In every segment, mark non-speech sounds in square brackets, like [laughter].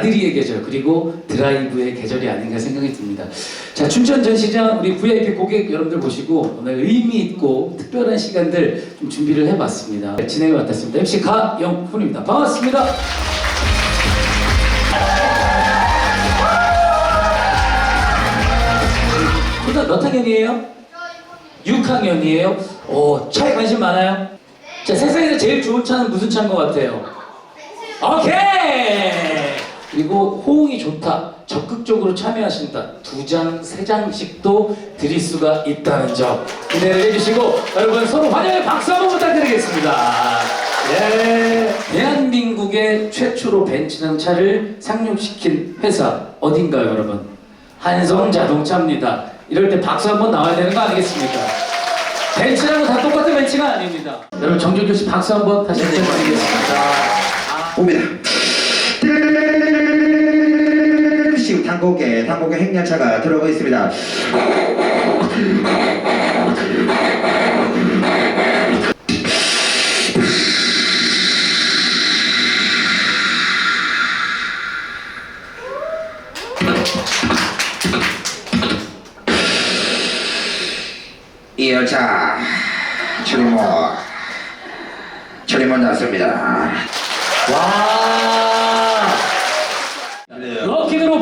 나들이의 계절 그리고 드라이브의 계절이 아닌가 생각이 듭니다. 자 춘천 전시장 우리 VIP 고객 여러분들 보시고 오늘 의미 있고 특별한 시간들 좀 준비를 해봤습니다. 진행을 맡았습니다. MC 가영훈입니다. 반갑습니다. 고등 몇 학년이에요? 6학년이에요? 오, 차에 관심 많아요? 자, 세상에서 제일 좋은 차는 무슨 차인 것 같아요? 오케이! 그리고 호응이 좋다. 적극적으로 참여하신다. 두 장, 세 장씩도 드릴 수가 있다는 점 기대를 해주시고 여러분 서로 환영의 박수 한번 부탁드리겠습니다. 예. 대한민국의 최초로 벤츠랑 차를 상용시킨 회사 어딘가요, 여러분? 한성 자동차입니다. 이럴 때 박수 한번 나와야 되는 거 아니겠습니까? 벤츠라고 다 똑같은 벤츠가 아닙니다. 여러분 정준규 씨 박수 한번 다시 부탁드리겠습니다. 옵니다. 지금 단곡에 단곡에 행렬차가 들어가 있습니다. 이 열차 출imo 출imo 났습니다. 와.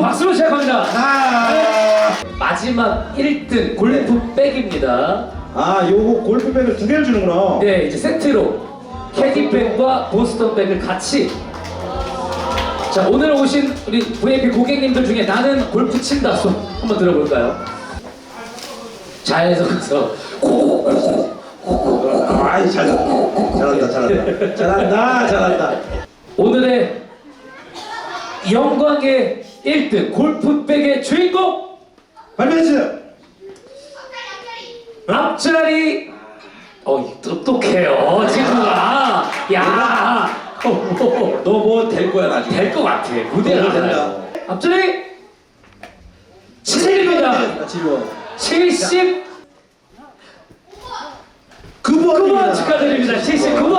박수로 시작합니다. 아, 마지막 1등 골프 백입니다. 아, 요거 골프백을 두 개를 주는구나. 네, 이제 세트로 캐디백과 보스턴 백을 같이. 자, 오늘 오신 우리 VIP 고객님들 중에 나는 골프 친다 손 한번 들어볼까요? 잘 해서 아이, 잘, 잘한다, 잘한다. 잘한다, 잘한다. 오늘의 영광의 1등 골프백의 주인공! 발표해주세요. 앞자리! 어 똑똑해요 친구가. 야. 어, [laughs] 너뭐 될 거야, 나중에. 될 것 같아. 무대를 너무 알아요 앞자리 7입니다. 나 지금. 70 그분 9번 축하드립니다. 79번